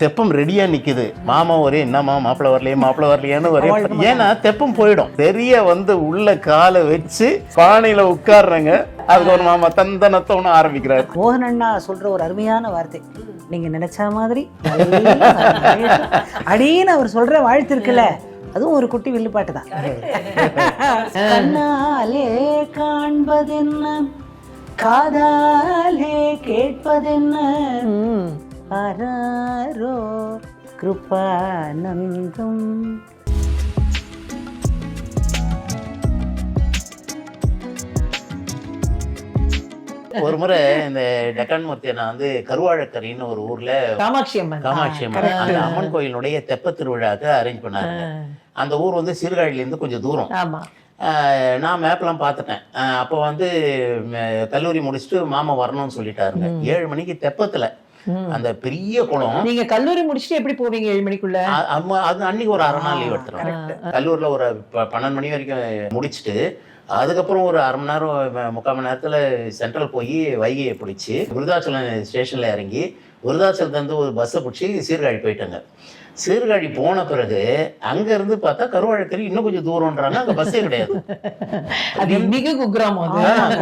தெப்பம் ரெடியா நிக்குது. மாமா ஒரே என்னம்மா மாப்பிள்ளை வரலையே மாப்பிள்ளை வரலையான்னு ஒரே ஏன்னா தெப்பம் போயிடும். பெரிய வந்து உள்ள காலை வச்சு பானையில உட்கார்றங்க. அதுக்கு ஒரு மாமா தந்தனத்தோன்னு ஆரம்பிக்கிறாரு. மோகன் அண்ணா சொல்ற ஒரு அருமையான வார்த்தை. நீங்க நினைச்ச மாதிரி அடின்னு அவர் சொல்ற வாழ்த்து இருக்குல்ல அதுவும் ஒரு குட்டி வில்லுப்பாட்டு தான். கண்ணாலே காண்பதென்ன? காதாலே கேட்பதென்ன? ஆராரோ கிருபானந்தம் ஒரு முறை இந்த டெக்கான் மூர்த்தி நான் வந்து கருவாழக்கரின்னு ஒரு ஊர்ல காமாட்சி அம்மன். காமாட்சி அம்மன். அந்த அம்மன் கோயிலுடைய தெப்ப திருவிழாக்கு அரேஞ்ச் பண்ணாங்க அந்த ஊர் வந்து சீர்காழில இருந்து கொஞ்சம் தூரம். நான் மேப்லாம் பார்த்துட்டேன். அப்போ வந்து கல்லூரி முடிச்சுட்டு மாமா வரணும்னு சொல்லிட்டாருங்க. ஏழு மணிக்கு தெப்பத்துல. அந்த பெரிய குளம். நீங்க கல்லூரி முடிச்சுட்டு எப்படி போவீங்க ஏழு மணிக்குள்ள? அது அன்னைக்கு ஒரு அரை நாள் லீவ் எடுத்துருவோம் கல்லூரில் ஒரு பன்னெண்டு மணி வரைக்கும் முடிச்சுட்டு அதுக்கப்புறம் ஒரு அரை மணி நேரம் முக்கால் மணி நேரத்தில் சென்ட்ரல் போய் வைகையை பிடிச்சி விருதாச்சலம் ஸ்டேஷனில் இறங்கி விருதாச்சலத்துலேருந்து ஒரு பஸ்ஸை பிடிச்சி சீர்காழி போயிட்டாங்க. சீர்காழி போன பிறகு அங்கேருந்து பார்த்தா கருவாழக்கறி இன்னும் கொஞ்சம் தூரம்ன்றாங்க. அங்கே பஸ்ஸே கிடையாது. அது மிக குக்கிராமம்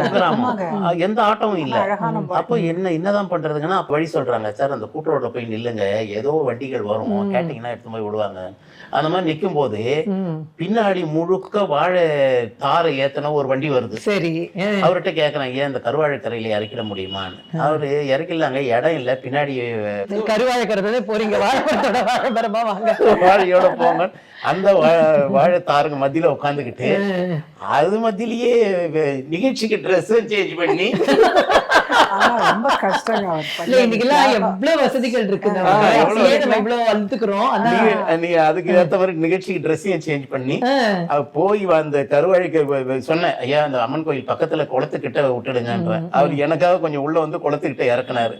குக்கிராமம். எந்த ஆட்டமும் இல்ல. அப்போ என்ன என்னதான் பண்றதுங்கன்னா அப்ப வழி சொல்றாங்க சார் அந்த கூட்டுரோட்ல போய் நில்லுங்க. ஏதோ வண்டிகள் வரும். கேட்டீங்கன்னா எடுத்து போய் விடுவாங்க. அந்த மாதிரி நிற்கும் போது. பின்னாடி முழுக்க வாழை தாரை ஏத்தன ஒரு வண்டி வருது. சரி. அவர்கிட்ட கேட்கறேன் ஏன் இந்த கருவாழைக்கரையில இறக்கிட முடியுமான்னு? அவரு இறக்கலாங்க இடம் இல்ல. பின்னாடி கருவாழைக்கிறதே போறீங்க. வாழைப்பழத்தோட வாழைப்பழமா வாங்க. வாழையோட போங்க. அந்த வாழை தாருங்க மத்தியில உட்காந்துக்கிட்டு அது மத்தியிலேயே நிகழ்ச்சிக்கு ட்ரெஸ் சேஞ்ச் பண்ணி ரொம்ப கஷ்டங்க அவர் இல்ல. இன்னைக்கெல்லாம் எவ்வளவு வசதிகள் இருக்கு ஆ, எவ்வளவு அப்படியே நம்ம இவ்வளவு வளர்த்துக்கிறோம். ஆனா நீங்க அதுக்கு ஏத்த மாதிரி நிகழ்ச்சிக்கு ட்ரெஸ்ஸையும் சேஞ்ச் பண்ணி போய் அந்த கருவழிக்கு சொன்னேன் ஐயா அந்த அம்மன் கோயில் பக்கத்துல குளத்துக்கிட்ட விட்டுடுங்கன்ற. அவர் எனக்காக கொஞ்சம் உள்ள வந்து குளத்துக்கிட்ட இறக்குனாரு.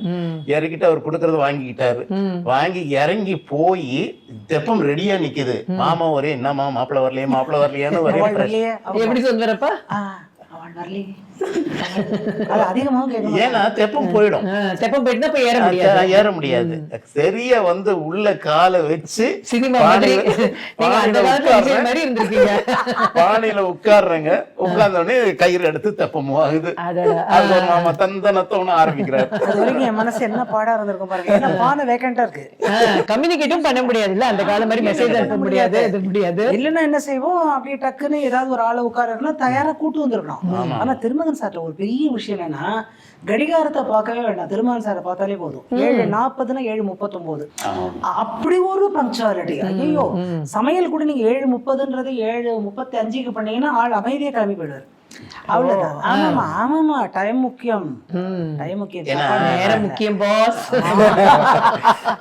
இறக்கிட்டு அவர் கொடுக்கறது வாங்கிக்கிட்டாரு. வாங்கி இறங்கி போய் தெப்பம் ரெடியா நிக்குது. மாமா ஒரே என்னம்மா மாப்பிள்ளை வரலையே மாப்பிள்ளை வரலையான்னு ஒரே எப்படி சொல்றப்ப ஆ, அவள் வரலையே. அது அதிகமாக கேட்கணும் ஏன்னா தெப்பம் போயிடும். தெப்பம் போயிட்டு போய் ஏற முடியாது. அஹ் ஏற முடியாது. சரியா வந்து உள்ள காலை வச்சு சினிமா மாதிரி. பானையில- இருந்திருக்கீங்க. உட்கார்றேங்க. உட்கார்ந்த உடனே கயிறு எடுத்து தெப்பம் ஆகுது. அது மாமா தந்தனத்தோன்னு ஆரம்பிக்கிறாரு. அது வரைக்கும் என் மனசு என்ன பாடா இருந்திருக்கும் பாருங்க. ஏன்னா பானை வேக்கண்டா இருக்கு. கம்யூனிகேட்டும் பண்ண முடியாது இல்ல அந்த காலம் மாதிரி மெசேஜ் அனுப்ப முடியாது இது முடியாது. இல்லைன்னா என்ன செய்வோம்? அப்படியே டக்குன்னு ஏதாவது ஒரு ஆளை உட்காருன்னா தயாரா கூட்டு வந்திருக்கணும் ஆனா திருமகன் சார்ட்ட ஒரு பெரிய விஷயம் என்னன்னா கடிகாரத்தை பார்க்கவே வேண்டாம். திருமகன் சாரை பார்த்தாலே போதும். ஏழு நாற்பதுன்னா ஏழு முப்பத்தொன்பது அப்படி ஒரு பங்க்சுவாலிட்டி ஐயோ சமையல் கூட நீங்க ஏழு முப்பதுன்றது ஏழு முப்பத்தி அஞ்சுக்கு பண்ணீங்கன்னா ஆள் அமைதியா கிளம்பி போயிடுவாரு. அவ்வளவுதான். ஆமாமா ஆமாமா டைம் முக்கியம். டைம் முக்கியம். ஏன்னா- சாப்பாடு நேரம் முக்கியம் பாஸ்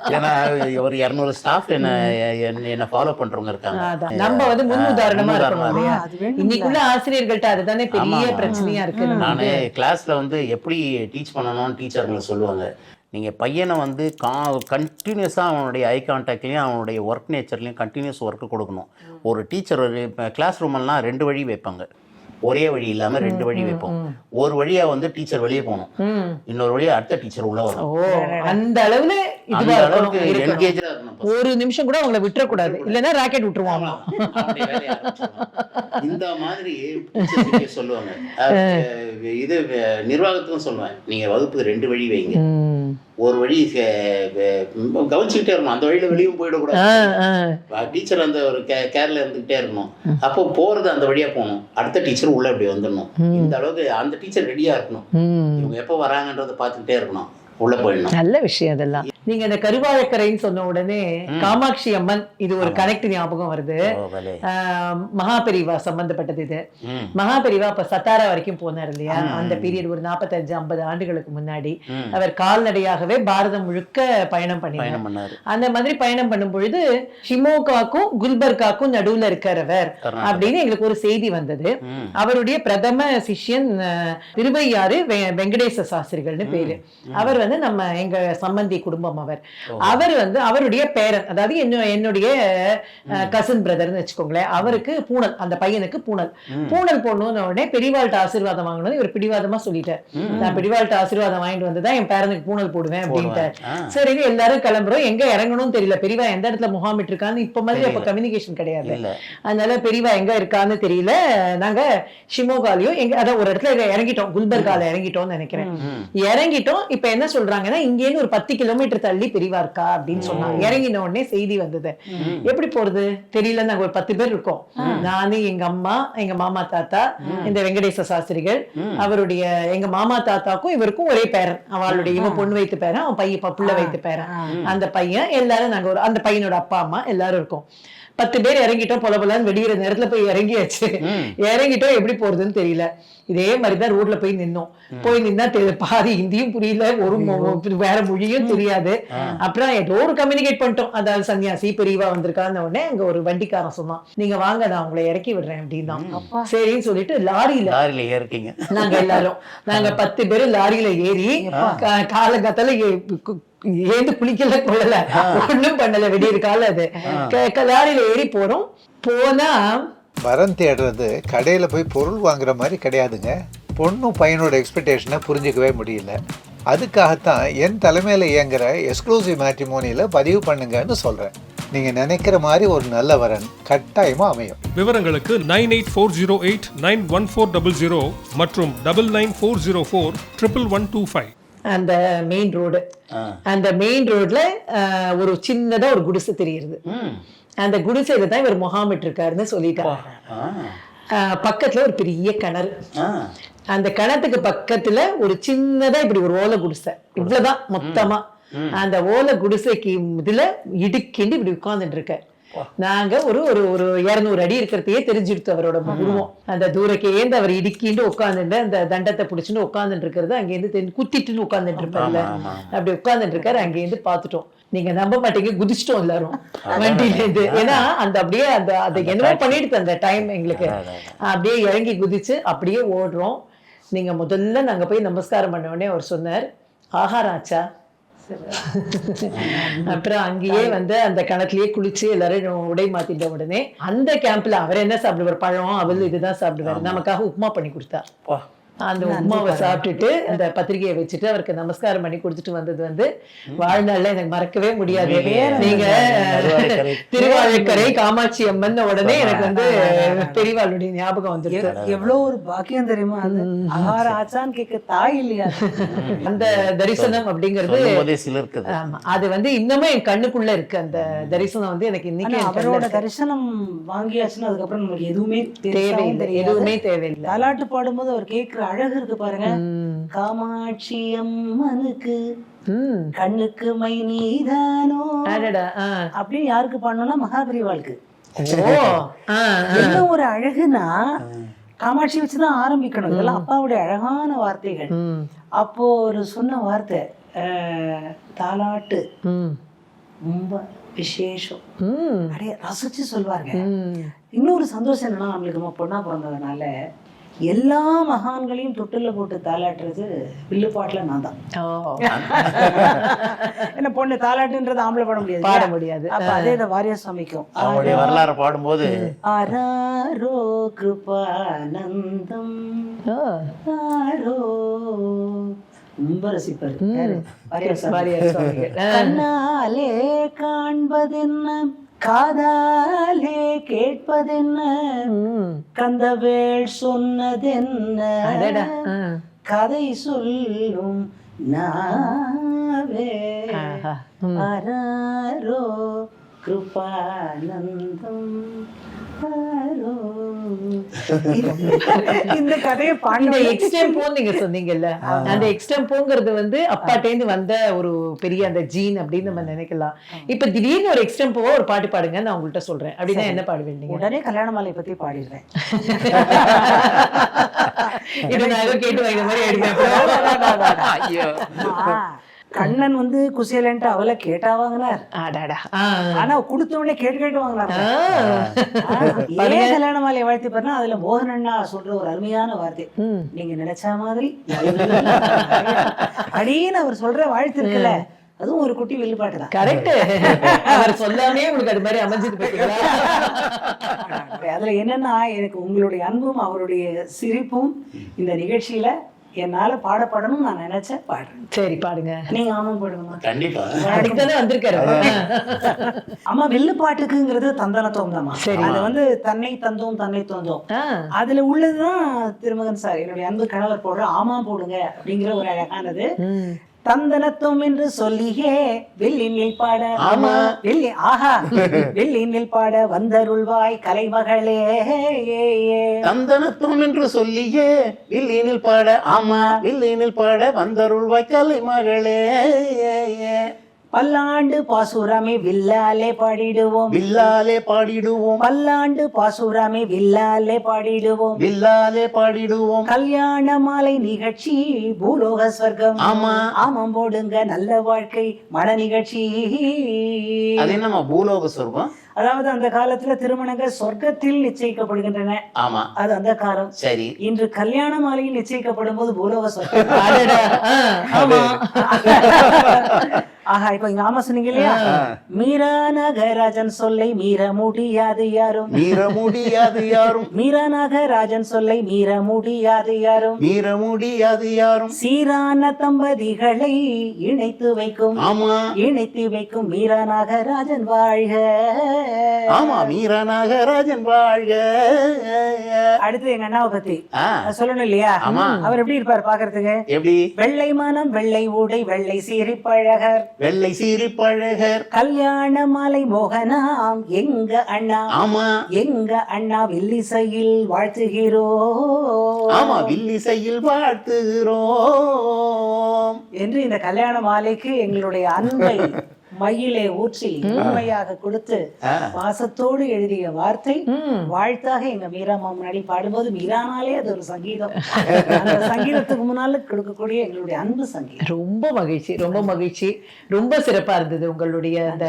ஏன்னா ஒரு இருநூறு ஸ்டாஃப் என்ன என்ன- ஃபாலோ பண்றவங்க இருக்காங்க. நம்ம வந்து முன் உதாரணமா இருக்கணும். இன்னைக்குள்ள ஆசிரியர்கள்ட்ட அதுதானே பெரிய. பிரச்சனையா இருக்கு. நானு கிளாஸ்ல வந்து எப்படி டீச் பண்ணணும்னு டீச்சருங்களை சொல்லுவாங்க. நீங்க பையனை வந்து கா கண்டினியூஸாக அவனுடைய ஐ கான்டாக்ட்லையும் அவனுடைய ஒர்க் நேச்சர்லையும் கண்டினியூஸ் ஒர்க் கொடுக்கணும். ஒரு டீச்சர் ஒரு கிளாஸ் ரூமெல்லாம் ரெண்டு வழி வைப்பாங்க. ஒரே வழி இல்லாம ரெண்டு வழி வைப்போம். ஒரு வழியா வந்து டீச்சர் வெளியே போகணும். இன்னொரு வழியா அடுத்த டீச்சர் உள்ள வரும். அந்த அளவுல அந்த அளவுக்கு. என்கேஜா ஒரு நிமிஷம் கூட அவங்கள விட்டுறக்கூடாது. இல்லைன்னா ராக்கெட் விட்டுருவாங்க. இந்த மாதிரி சொல்லுவாங்க. இது நிர்வாகத்துக்கும் சொல்லுவேன். நீங்க வகுப்பு ரெண்டு வழி வைங்க. ஒரு வழி கவனிச்சுக்கிட்டே இருக்கணும். அந்த வழியில வெளியும் போயிடக்கூடாது. டீச்சர் அந்த ஒரு கேர்ல இருந்துகிட்டே இருக்கணும். அப்போ போறது அந்த வழியா போகணும். அடுத்த டீச்சர் உள்ள இப்படி வந்துடணும். இந்த அளவுக்கு அந்த டீச்சர் ரெடியா இருக்கணும். இவங்க எப்போ வராங்கன்றதை பார்த்துக்கிட்டே இருக்கணும். உள்ள போயிடணும். நல்ல விஷயம் அதெல்லாம். நீங்க இந்த கருவாழக்கரைன்னு சொன்ன உடனே காமாட்சி அம்மன் இது ஒரு கனெக்ட் ஞாபகம் வருது. மகாபெரிவா சம்பந்தப்பட்டது இது. மகாபெரிவா அப்ப சத்தாரா வரைக்கும் போனார் இல்லையா? அந்த பீரியட் ஒரு நாற்பத்தஞ்சு ஐம்பது ஆண்டுகளுக்கு முன்னாடி. அவர் கால்நடையாகவே பாரதம் முழுக்க பயணம் பண்ணினார். அந்த மாதிரி பயணம் பண்ணும் பொழுது ஷிமோகாக்கும் குல்பர்காக்கும் நடுவுல இருக்கிறவர். அப்படின்னு எங்களுக்கு ஒரு செய்தி வந்தது. அவருடைய பிரதம சிஷ்யன் திருவையாறு வெங்கடேச சாஸ்திரிகள்னு பேரு. அவர் வந்து நம்ம எங்க சம்பந்தி குடும்பம் குடும்பம் அவர் அவர் வந்து அவருடைய பேரன் அதாவது என்ன- என்னுடைய கசின் பிரதர்னு வச்சுக்கோங்களேன். அவருக்கு பூனல் அந்த பையனுக்கு பூனல் பூனல் போடணும்னு உடனே பெரியவாள்கிட்ட ஆசீர்வாதம் வாங்கணும் இவர் பிடிவாதமா சொல்லிட்டார். நான் பிடிவாள்கிட்ட ஆசீர்வாதம் வாங்கிட்டு வந்து தான் என் பேரனுக்கு பூனல் போடுவேன் அப்படின்ட்டார். சரி எல்லாரும் கிளம்புறோம். எங்க இறங்கணும்னு தெரியல. பெரியவா எந்த இடத்துல முகாமிட்டு இருக்கான்னு இப்ப மாதிரி அப்ப கம்யூனிகேஷன் கிடையாது. அதனால பெரியவா எங்க இருக்கான்னு தெரியல. நாங்க ஷிமோகாலையும் எங்க அதான் ஒரு இடத்துல இறங்கிட்டோம். குல்பர்கால இறங்கிட்டோம்னு நினைக்கிறேன். இறங்கிட்டோம். இப்ப என்ன சொல்றாங்கன்னா இங்கேருந்து ஒரு பத்து கிலோமீட்டர் தள்ளி பெரியவா இருக்கா அப்படின்னு சொன்னாங்க. இறங்கின உடனே செய்தி வந்தது. எப்படி போறது? தெரியல நாங்க ஒரு பத்து பேர் இருக்கோம். நானு எங்க அம்மா எங்க மாமா தாத்தா இந்த வெங்கடேச சாஸ்திரிகள் அவருடைய எங்க மாமா தாத்தாக்கும் இவருக்கும் ஒரே பேரன். அவளுடைய இவன் பொண்ணு வைத்து பேரன் அவன் பையன் புள்ள வைத்து பேரன். அந்த பையன் எல்லாரும் நாங்க ஒரு அந்த பையனோட அப்பா அம்மா எல்லாரும் இருக்கோம். பத்து பேர் இறங்கிட்டோம் பொல பொலன்னு வெடிக்கிற நேரத்துல போய் இறங்கியாச்சு. இறங்கிட்டோம் எப்படி போறதுன்னு தெரியல. இதே மாதிரிதான் ரோட்ல போய் நின்னோம். போய் நின்னா பாதி ஹிந்தியும் புரியல ஒரு வேற மொழியும் தெரியாது. அப்புறம் ஏதோ ஒரு கம்யூனிகேட் பண்ணிட்டோம். அதாவது சன்னியாசி பெரியவா வந்திருக்கான்னு உடனே அங்க ஒரு வண்டிக்காரன் சொன்னான் நீங்க வாங்க நான் உங்களை இறக்கி விடுறேன் அப்படின்னா சரின்னு சொல்லிட்டு லாரியில லாரியில ஏறிட்டீங்க. நாங்க எல்லாரும். நாங்க பத்து பேரு லாரியில ஏறி கா- காலங்காத்தால ஏ- கு- ஏந்து குளிக்கல கொள்ளல ஒண்ணும் பண்ணல வெடியற் கால அது. லாரியில ஏறி போறோம். போனா வரம் தேடுறது கடையில் போய் பொருள் வாங்குற மாதிரி கிடையாதுங்க. பொண்ணும் பையனோட எக்ஸ்பெக்டேஷனை புரிஞ்சுக்கவே முடியல. அதுக்காகத்தான் என் தலைமையில் இயங்குற எக்ஸ்க்ளூசிவ் மேட்ரிமோனியில் பதிவு பண்ணுங்கன்னு சொல்கிறேன் நீங்கள் நினைக்கிற மாதிரி ஒரு நல்ல வரன் கட்டாயமாக அமையும். விவரங்களுக்கு nine eight four zero eight nine one four double zero மற்றும் double nine four zero four triple one two five அந்த மெயின் ரோடு. அந்த மெயின் ரோட்ல ஒரு சின்னதா ஒரு குடிசை தெரியுது. அந்த குடிசையில தான் இவர் முகாமிட்டு இருக்காருன்னு சொல்லிட்டாங்க பக்கத்துல ஒரு பெரிய கிணறு. அந்த கிணத்துக்கு பக்கத்துல ஒரு சின்னதா இப்படி ஒரு ஓலை குடிசை. இவ்வளவுதான் மொத்தமா. அந்த ஓலை குடிசைக்கு இதுல இடுக்கிண்டு இப்படி உட்கார்ந்துட்டு இருக்க நாங்க ஒரு ஒரு ஒரு இருநூறு அடி இருக்கிறதையே தெரிஞ்சிடுத்து அவரோட உருவம். அந்த தூரக்கேந்து அவர் இடுக்கிண்டு உட்கார்ந்துட்டு அந்த தண்டத்தை பிடிச்சிட்டு உட்கார்ந்துட்டு இருக்கிறது அங்கேருந்து தெரி- குத்திட்டு உட்கார்ந்துட்டு இருப்பார்ல ஆமா, அப்படி உட்கார்ந்துட்டு இருக்காரு அங்கேருந்து பார்த்துட்டோம். நீங்க நம்ப மாட்டீங்க குதிச்சிட்டோம் எல்லாரும். வண்டியில இருந்து ஏன்னா அந்த அப்படியே அந்த அதை என்னவோ பண்ணிடுது அந்த டைம் எங்களுக்கு. அப்படியே இறங்கி குதிச்சு அப்படியே ஓடுறோம். நீங்க முதல்ல நாங்க போய் நமஸ்காரம் பண்ண உடனே அவர் சொன்னார் ஆஹாராச்சா அப்புறம் அங்கேயே வந்து அந்த கிணத்துலயே குளிச்சு எல்லாரும் உடை மாத்திட்ட உடனே அந்த கேம்ப்ல அவர் என்ன சாப்பிடுவார்? பழம் அவல் இதுதான் சாப்பிடுவார். நமக்காக உப்புமா பண்ணி கொடுத்தா. பா. அந்த உப்புமாவை சாப்பிட்டுட்டு அந்த பத்திரிகையை வச்சுட்டு அவருக்கு நமஸ்காரம் பண்ணி கொடுத்துட்டு வந்தது வந்து வாழ்நாள்ல எனக்கு மறக்கவே முடியாது. நீங்க. திருவாழைக்கரை காமாட்சி அம்மன் உடனே எனக்கு வந்து பெரியவாளுடைய ஞாபகம் வந்துருக்கு எவ்- எவ்வளவு ஒரு பாக்கியம் தெரியுமா அது? ஆகார ஆச்சான்னு கேட்க தாய் இல்லையா? அந்த தரிசனம் அப்படிங்கிறது அது வந்து இன்னமும் என் கண்ணுக்குள்ள இருக்கு. அந்த தரிசனம் வந்து எனக்கு இன்னைக்கு அவரோட. தரிசனம் வாங்கியாச்சுன்னா அதுக்கப்புறம் நமக்கு எதுவுமே தேவையில்லை. தேவையில்லை. எதுவுமே தேவையில்லை. தாலாட்டு பாடும்போது அவர் கேட்கிற அழகு இருக்கு பாருங்க. காமாட்சி அம்மனுக்கு. கண்ணுக்கு மை நீதானோ. அப்படின்னு யாருக்கு பண்ணணும்னா மகாபரிவாளுக்கு. என்ன ஒரு அழகுனா காமாட்சி வச்சுதான் ஆரம்பிக்கணும் இதெல்லாம் அப்பாவுடைய அழகான வார்த்தைகள். அப்போ ஒரு சொன்ன வார்த்தை தாலாட்டு ம். ரொம்ப விசேஷம். அப்படியே ரசிச்சு சொல்வாங்க ம். இன்னொரு சந்தோஷம் என்னன்னா நம்மளுக்கு நம்ம பொண்ணா பிறந்ததுனால எல்லா மகான்களையும் தொட்டில்ல போட்டு தாலாட்டுறது வில்லுப்பாட்டுல நான் தான். என்ன பொண்ணு தாலாட்டுன்றது ஆம்பளை பாட முடியாது பாட? முடியாது. அப்ப அதே இந்த வாரியா சுவாமிக்கும் அவங்களுடைய வரலாறு பாடும்போது ஆராரோ கிருபானந்தம். ஆரோ ரொம்ப ரசிப்பாரு. கண்ணாலே காண்பதென்ன? காதாலே கேட்பதென்ன. கந்தவேள் சொன்னதென்ன. கதை சொல்லும் நாவே. அராரோ கிருபானந்தம். இந்த கதையை பாண்ட எக்ஸ்டெம்போ நீங்க சொன்னீங்கல்ல அந்த எக்ஸ்டெம்போங்கிறது வந்து அப்பாட்டேந்து வந்த ஒரு பெரிய அந்த ஜீன் அப்படின்னு நம்ம நினைக்கலாம். இப்ப திடீர்னு ஒரு எக்ஸ்டெம்போவா ஒரு பாட்டு பாடுங்க நான் உங்கள்கிட்ட சொல்றேன். அப்படின்னா என்ன பாடுவீங்க நீங்க? உடனே கல்யாண மாலை பத்தி பாடிடுறேன். இது நான் ஏதோ கேட்டு வாங்கின மாதிரி ஆமா, கண்ணன் வந்து குசேலன்ட்டு அவளை கேட்டா வாங்கினார். ஆனா கொடுத்த உடனே கேட்டு கேட்டு வாங்கினார். ஏன் கல்யாண மாலையை வாழ்த்தி பாருன்னா அதுல மோகனண்ணா சொல்ற ஒரு அருமையான வார்த்தை. நீங்க நினைச்ச மாதிரி அப்படின்னு அவர் சொல்ற வாழ்த்து இருக்குல்ல அதுவும் ஒரு குட்டி தான். கரெக்ட் அவர் சொல்லாமே உங்களுக்கு அது மாதிரி அமைஞ்சது பார்த்தீங்களா அதுல என்னன்னா எனக்கு உங்களுடைய அன்பும் அவருடைய சிரிப்பும் இந்த நிகழ்ச்சியில என்னால பாடப்படணும் நான் நினைச்ச பாடுறேன். சரி பாடுங்க. நீங்க ஆமாம் பாடுங்கம்மா. கண்டிப்பா. தானே வந்திருக்காரு. அம்மா வில்லுப்பாட்டுக்குங்கிறது தந்தனத்துவம் தான்மா சரி. அது வந்து தன்னை தந்தோம் தன்னை தந்தோம். அதுல உள்ளதுதான் திருமகன் சார் என்னுடைய அன்பு கணவர் போடுற ஆமா போடுங்க அப்படிங்கிற ஒரு அழகானது. ம். தந்தனத்துவம் என்று சொல்லியே வெள்ளினில் பாட ஆமா. வெள்ளி ஆஹா வெள்ளினில் பாட வந்தருள்வாய் கலைமகளே தந்தனத்துவம் என்று சொல்லியே வில்லினில் பாட ஆமா வில்லினில் பாட வந்தருள்வாய் கலை மகளே பல்லாண்டு பாசுரமே வில்லாலே பாடிடுவோம். வில்லாலே பாடிடுவோம். பல்லாண்டு பாசுரமே வில்லாலே பாடிடுவோம். வில்லாலே பாடிடுவோம். கல்யாண மாலை நிகழ்ச்சி பூலோக ஸ்வர்க்கம் ஆமா. ஆமாம் போடுங்க நல்ல வாழ்க்கை மன நிகழ்ச்சி. அது என்னம்மா பூலோக சொர்க்கம்? அதாவது அந்த காலத்துல திருமணங்கள் சொர்க்கத்தில் நிச்சயிக்கப்படுகின்றன. ஆமா. அது அந்த காலம். சரி. இன்று கல்யாண மாலையில் நிச்சயிக்கப்படும் போது பூலோக சொர்க்கம் ஆஹா இப்ப ஆமா சொன்னீங்க இல்லையா? மீரா நாகராஜன் சொல்லை மீற முடியாது யாரும். மீற முடியாது யாரும். மீரா நாகராஜன் சொல்லை மீற முடியாது யாரும். மீற முடியாது யாரும். சீரான தம்பதிகளை இணைத்து வைக்கும். ஆமா. இணைத்து வைக்கும் மீரா நாகராஜன் வாழ்க. ஆமா மீர நாகராஜன் வாழ்க. அடுத்து எங்க அண்ணாவை பத்தி. சொல்லணும் இல்லையா. அவர் எப்படி இருப்பார் பாக்குறதுக்கு எப்படி? வெள்ளை மனம் வெள்ளை ஊடை வெள்ளை சீரி பழகர் வெள்ளை சீரி பழகர் கல்யாண மாலை மோகனாம் எங்க அண்ணா? ஆமா. எங்க அண்ணா வில்லிசையில் வாழ்த்துகிறோம். ஆமா வில்லிசையில் வாழ்த்துகிறோம். என்று இந்த கல்யாண மாலைக்கு எங்களுடைய அன்பை மயிலே ஊற்றி உண்மையாக கொடுத்து ஆ. பாசத்தோடு எழுதிய வார்த்தை. வாழ்த்தாக எங்க மீரா முன்னாடி பாடும்போது மீரானாலே அது ஒரு சங்கீதம். அந்த சங்கீதத்துக்கு முன்னால கொடுக்கக்கூடிய எங்களுடைய அன்பு சங்கீதம். ரொம்ப மகிழ்ச்சி ரொம்ப மகிழ்ச்சி. ரொம்ப சிறப்பா இருந்தது உங்களுடைய அந்த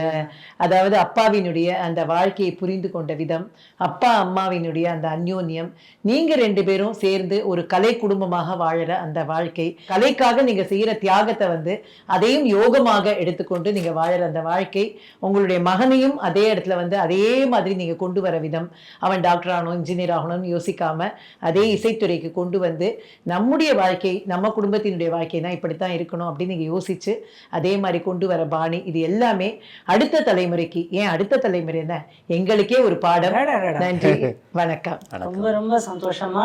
அதாவது அப்பாவினுடைய அந்த வாழ்க்கையை புரிந்து கொண்ட விதம் அப்பா அம்மாவினுடைய அந்த அந்யோன்யம். நீங்க ரெண்டு பேரும் சேர்ந்து ஒரு கலை குடும்பமாக வாழற அந்த வாழ்க்கை. கலைக்காக நீங்க செய்யற தியாகத்தை வந்து அதையும் யோகமாக எடுத்துக்கொண்டு நீங்க வாழற அந்த வாழ்க்கை உங்களுடைய மகனையும் அதே இடத்துல வந்து அதே மாதிரி நீங்க கொண்டு வர விதம். அவன் டாக்டர் ஆகணும் இன்ஜினியர் ஆகணும்னு யோசிக்காம அதே இசைத்துறைக்கு கொண்டு வந்து நம்முடைய வாழ்க்கை நம்ம குடும்பத்தினுடைய வாழ்க்கைனா இப்படித்தான் இருக்கணும் அப்படின்னு நீங்க யோசிச்சு அதே மாதிரி கொண்டு வர பாணி. இது எல்லாமே அடுத்த தலைமுறைக்கு. ஏன் அடுத்த தலைமுறை என்ன எங்களுக்கே ஒரு பாடம். நன்றி. வணக்கம். ரொம்ப ரொம்ப சந்தோஷமா.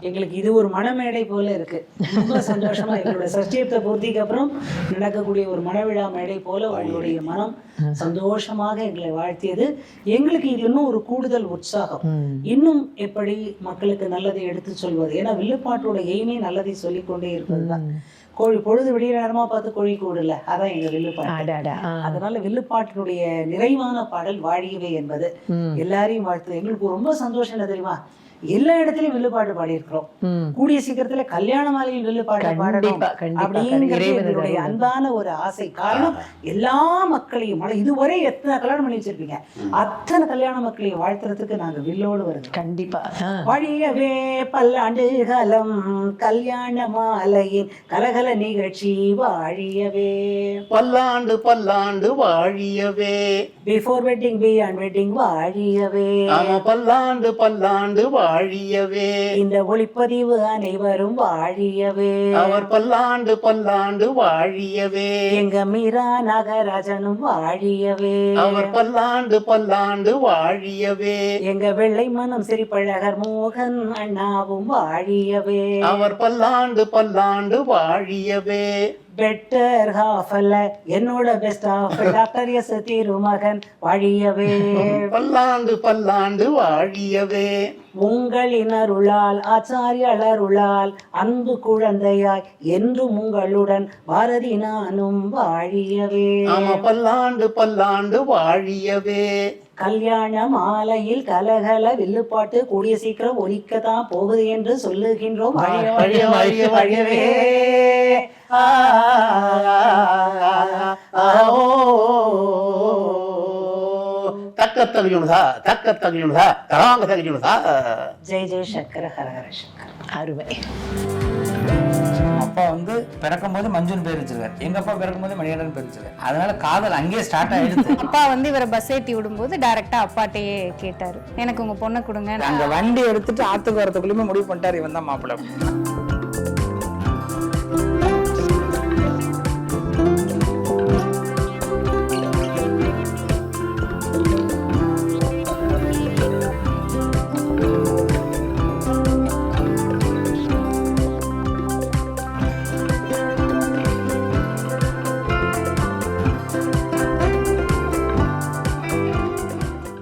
எங்களுக்கு இது ஒரு மனமேடை போல இருக்கு. ரொம்ப சந்தோஷமா எங்களோட சஷ்டியத்தை பூர்த்திக்கு அப்புறம் நடக்கக்கூடிய ஒரு மனவிழா மேடை போல உங்களுடைய மனம் சந்தோஷமாக எங்களை வாழ்த்தியது. எங்களுக்கு இது இன்னும் ஒரு கூடுதல் உற்சாகம். இன்னும் எப்படி மக்களுக்கு நல்லதை எடுத்து சொல்வது? ஏன்னா வில்லுப்பாட்டோட எய்மே நல்லதை சொல்லிக்கொண்டே இருப்பதுதான். கோழி பொழுது விடிய நேரமா பார்த்து கோழி கூடல. அதான் எங்க வில்லுப்பாட்டு. அதனால வில்லுப்பாட்டினுடைய நிறைவான பாடல் வாழியவே என்பது. எல்லாரையும் வாழ்த்து. எங்களுக்கு ரொம்ப சந்தோஷம் என்ன தெரியுமா? எல்லா இடத்துலயும் வில்லுப்பாட்டு பாடியிருக்கிறோம். கூடிய சீக்கிரத்துல கல்யாண மாலையில் வில்லுப்பாட்டு பாடணும். அப்படிங்கிறது. அன்பான ஒரு ஆசை. காரணம் எல்லா மக்களையும் இதுவரை எத்தனை கல்யாணம் பண்ணி வச்சிருப்பீங்க? அத்தனை கல்யாண மக்களையும் வாழ்த்துறதுக்கு நாங்க வில்லோடு வருகிறோம். கண்டிப்பா. வாழியவே பல்லாண்டு காலம் கல்யாண மாலையின் கலகல நிகழ்ச்சி வாழியவே. பல்லாண்டு பல்லாண்டு வாழியவே. பிஃபோர் வெட்டிங் பியாண்ட் வெட்டிங் வாழியவே. பல்லாண்டு பல்லாண்டு வாழியவே இந்த ஒளிப்பதிவு அனைவரும் வாழியவே. அவர் பல்லாண்டு பல்லாண்டு வாழியவே. எங்க மீரா நாகராஜனும் வாழியவே. அவர் பல்லாண்டு பல்லாண்டு வாழியவே. எங்க வெள்ளை மனம் சிரிப்பழகர் மோகன் அண்ணாவும் வாழியவே. அவர் பல்லாண்டு பல்லாண்டு வாழியவே. பெட்டர் ஹாஃப் அல்ல என்னோட பெஸ்ட் ஹாஃப் டாக்டர் எஸ் திருமகன் வாழியவே. பல்லாண்டு பல்லாண்டு வாழியவே. உங்களின் அருளால் ஆச்சாரியர் அருளால் அன்பு குழந்தையாய் என்றும் உங்களுடன் பாரதி நானும் வாழியவே. பல்லாண்டு பல்லாண்டு வாழியவே. கல்யாண மாலையில் கலகல வில்லுப்பாட்டு கூடிய சீக்கிரம் ஒலிக்கத்தான் போகுது என்று சொல்லுகின்றோம். தக்க தகுனுதா தக்க தகுனுதா தராங்க தகுனுதா ஜெய் ஜெய் சக்கர ஹர சங்கர் அருமை அப்பா வந்து பிறக்கும்போது மஞ்சுன்னு பேர் வச்சிருக்காரு எங்க அப்பா பிறக்கும்போது மணிகண்டன் பேர் வச்சிருக்காரு அதனால காதல் அங்கேயே ஸ்டார்ட் ஆயிடுது அப்பா வந்து இவரை பஸ் ஏத்தி விடும்போது டைரக்டா அப்பாட்டையே கேட்டாரு எனக்கு உங்க பொண்ணை கொடுங்க அங்க வண்டி எடுத்துட்டு ஆத்துக்கு வரதுக்குள்ளயுமே முடிவு பண்ணிட்டாரு இவன் தான் மாப்பிள்ளை